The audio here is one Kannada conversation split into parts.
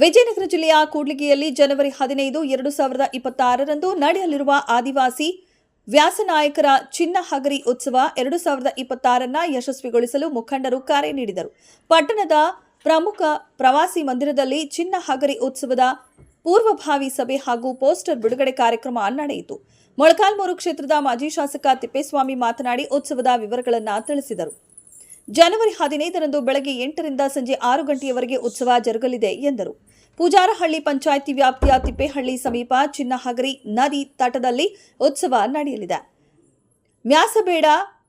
ವಿಜಯನಗರ ಜಿಲ್ಲೆಯ ಕೂಡ್ಲಿಗಿಯಲ್ಲಿ ಜನವರಿ ಹದಿನೈದು, ಎರಡು ಸಾವಿರದ ಇಪ್ಪತ್ತಾರರಂದು ನಡೆಯಲಿರುವ ಆದಿವಾಸಿ ವ್ಯಾಸನಾಯಕರ ಚಿನ್ನ ಹಗರಿ ಉತ್ಸವ ಎರಡು ಸಾವಿರದ ಇಪ್ಪತ್ತಾರನ್ನ ಯಶಸ್ವಿಗೊಳಿಸಲು ಮುಖಂಡರು ಕರೆ ನೀಡಿದರು. ಪಟ್ಟಣದ ಪ್ರಮುಖ ಪ್ರವಾಸಿ ಮಂದಿರದಲ್ಲಿ ಚಿನ್ನ ಹಗರಿ ಉತ್ಸವದ ಪೂರ್ವಭಾವಿ ಸಭೆ ಹಾಗೂ ಪೋಸ್ಟರ್ ಬಿಡುಗಡೆ ಕಾರ್ಯಕ್ರಮ ನಡೆಯಿತು. ಮೊಳಕಾಲ್ಮೂರು ಕ್ಷೇತ್ರದ ಮಾಜಿ ಶಾಸಕ ತಿಪ್ಪೇಸ್ವಾಮಿ ಮಾತನಾಡಿ ಉತ್ಸವದ ವಿವರಗಳನ್ನು ತಿಳಿಸಿದರು. ಜನವರಿ ಹದಿನೈದರಂದು ಬೆಳಗ್ಗೆ ಎಂಟರಿಂದ ಸಂಜೆ ಆರು ಗಂಟೆಯವರೆಗೆ ಉತ್ಸವ ಜರುಗಲಿದೆ ಎಂದರು. ಪೂಜಾರಹಳ್ಳಿ ಪಂಚಾಯಿತಿ ವ್ಯಾಪ್ತಿಯ ತಿಪ್ಪೇಹಳ್ಳಿ ಸಮೀಪ ಚಿನ್ನಹಗರಿ ನದಿ ತಟದಲ್ಲಿ ಉತ್ಸವ ನಡೆಯಲಿದೆ. ಮ್ಯಾಸಬೇಡ,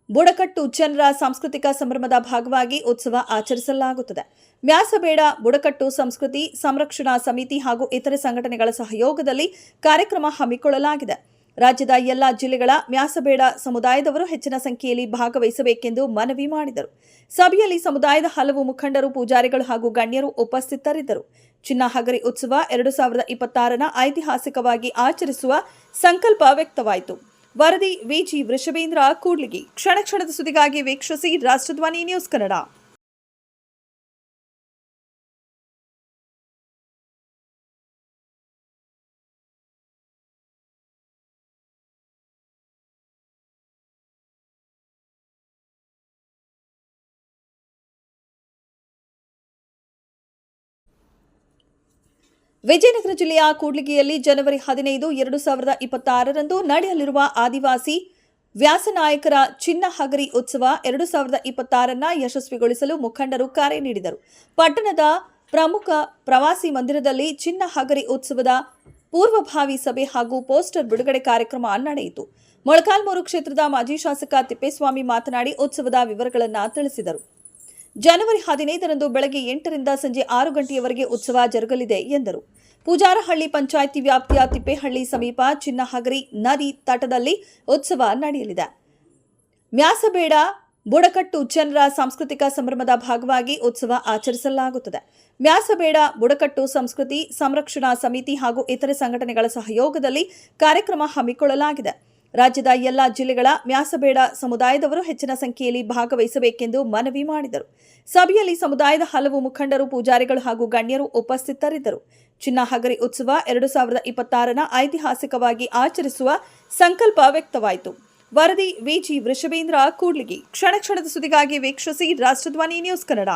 ಬುಡಕಟ್ಟು ಜನರ ಸಾಂಸ್ಕೃತಿಕ ಸಂಭ್ರಮದ ಭಾಗವಾಗಿ ಉತ್ಸವ ಆಚರಿಸಲಾಗುತ್ತದೆ. ಮ್ಯಾಸಬೇಡ, ಬುಡಕಟ್ಟು ಸಂಸ್ಕೃತಿ ಸಂರಕ್ಷಣಾ ಸಮಿತಿ ಹಾಗೂ ಇತರೆ ಸಂಘಟನೆಗಳ ಸಹಯೋಗದಲ್ಲಿ ಕಾರ್ಯಕ್ರಮ ಹಮ್ಮಿಕೊಳ್ಳಲಾಗಿದೆ. ರಾಜ್ಯದ ಎಲ್ಲ ಜಿಲ್ಲೆಗಳ ಮ್ಯಾಸಬೇಡ ಸಮುದಾಯದವರು ಹೆಚ್ಚಿನ ಸಂಖ್ಯೆಯಲ್ಲಿ ಭಾಗವಹಿಸಬೇಕೆಂದು ಮನವಿ ಮಾಡಿದರು. ಸಭೆಯಲ್ಲಿ ಸಮುದಾಯದ ಹಲವು ಮುಖಂಡರು, ಪೂಜಾರಿಗಳು ಹಾಗೂ ಗಣ್ಯರು ಉಪಸ್ಥಿತರಿದ್ದರು. ಚಿನ್ನ ಹಗರಿ ಉತ್ಸವ ಎರಡು ಸಾವಿರದ ಇಪ್ಪತ್ತಾರನ ಐತಿಹಾಸಿಕವಾಗಿ ಆಚರಿಸುವ ಸಂಕಲ್ಪ ವ್ಯಕ್ತವಾಯಿತು. ವರದಿ ವಿಜಿ ವೃಷಭೇಂದ್ರ ಕೂಡ್ಲಿಗಿ. ಕ್ಷಣ ಕ್ಷಣದ ಸುದ್ದಿಗಾಗಿ ವೀಕ್ಷಿಸಿ ರಾಷ್ಟ್ರಧ್ವನಿ ನ್ಯೂಸ್ ಕನ್ನಡ. ವಿಜಯನಗರ ಜಿಲ್ಲೆಯ ಕೂಡ್ಲಿಗಿಯಲ್ಲಿ ಜನವರಿ ಹದಿನೈದು, ಎರಡು ಸಾವಿರದ ಇಪ್ಪತ್ತಾರರಂದು ನಡೆಯಲಿರುವ ಆದಿವಾಸಿ ವ್ಯಾಸನಾಯಕರ ಚಿನ್ನ ಹಗರಿ ಉತ್ಸವ ಎರಡು ಸಾವಿರದ ಇಪ್ಪತ್ತಾರನ್ನ ಯಶಸ್ವಿಗೊಳಿಸಲು ಮುಖಂಡರು ಕರೆ ನೀಡಿದರು. ಪಟ್ಟಣದ ಪ್ರಮುಖ ಪ್ರವಾಸಿ ಮಂದಿರದಲ್ಲಿ ಚಿನ್ನ ಹಗರಿ ಉತ್ಸವದ ಪೂರ್ವಭಾವಿ ಸಭೆ ಹಾಗೂ ಪೋಸ್ಟರ್ ಬಿಡುಗಡೆ ಕಾರ್ಯಕ್ರಮ ನಡೆಯಿತು. ಮೊಳಕಾಲ್ಮೂರು ಕ್ಷೇತ್ರದ ಮಾಜಿ ಶಾಸಕ ತಿಪ್ಪೇಸ್ವಾಮಿ ಮಾತನಾಡಿ, ಉತ್ಸವದ ವಿವರಗಳನ್ನು ತಿಳಿಸಿದರು. ಜನವರಿ ಹದಿನೈದರಂದು ಬೆಳಗ್ಗೆ ಎಂಟರಿಂದ ಸಂಜೆ ಆರು ಗಂಟೆಯವರೆಗೆ ಉತ್ಸವ ಜರುಗಲಿದೆ ಎಂದರು. ಪೂಜಾರಹಳ್ಳಿ ಪಂಚಾಯಿತಿ ವ್ಯಾಪ್ತಿಯ ತಿಪ್ಪೇಹಳ್ಳಿ ಸಮೀಪ ಚಿನ್ನಹಗರಿ ನದಿ ತಟದಲ್ಲಿ ಉತ್ಸವ ನಡೆಯಲಿದೆ. ಮ್ಯಾಸಬೇಡ, ಬುಡಕಟ್ಟು ಜನರ ಸಾಂಸ್ಕೃತಿಕ ಸಂಭ್ರಮದ ಭಾಗವಾಗಿ ಉತ್ಸವ ಆಚರಿಸಲಾಗುತ್ತದೆ. ಮ್ಯಾಸಬೇಡ, ಬುಡಕಟ್ಟು ಸಂಸ್ಕೃತಿ ಸಂರಕ್ಷಣಾ ಸಮಿತಿ ಹಾಗೂ ಇತರೆ ಸಂಘಟನೆಗಳ ಸಹಯೋಗದಲ್ಲಿ ಕಾರ್ಯಕ್ರಮ ಹಮ್ಮಿಕೊಳ್ಳಲಾಗಿದೆ. ರಾಜ್ಯದ ಎಲ್ಲ ಜಿಲ್ಲೆಗಳ ಮ್ಯಾಸಬೇಡ ಸಮುದಾಯದವರು ಹೆಚ್ಚಿನ ಸಂಖ್ಯೆಯಲ್ಲಿ ಭಾಗವಹಿಸಬೇಕೆಂದು ಮನವಿ ಮಾಡಿದರು. ಸಭೆಯಲ್ಲಿ ಸಮುದಾಯದ ಹಲವು ಮುಖಂಡರು, ಪೂಜಾರಿಗಳು ಹಾಗೂ ಗಣ್ಯರು ಉಪಸ್ಥಿತರಿದ್ದರು. ಚಿನ್ನ ಹಗರಿ ಉತ್ಸವ ಎರಡು ಸಾವಿರದ ಇಪ್ಪತ್ತಾರನ ಐತಿಹಾಸಿಕವಾಗಿ ಆಚರಿಸುವ ಸಂಕಲ್ಪ ವ್ಯಕ್ತವಾಯಿತು. ವರದಿ ವಿಜಿ ವೃಷಭೇಂದ್ರ ಕೂಡ್ಲಿಗಿ. ಕ್ಷಣ ಕ್ಷಣದ ಸುದ್ದಿಗಾಗಿ ವೀಕ್ಷಿಸಿ ರಾಷ್ಟ್ರಧ್ವನಿ ನ್ಯೂಸ್ ಕನ್ನಡ.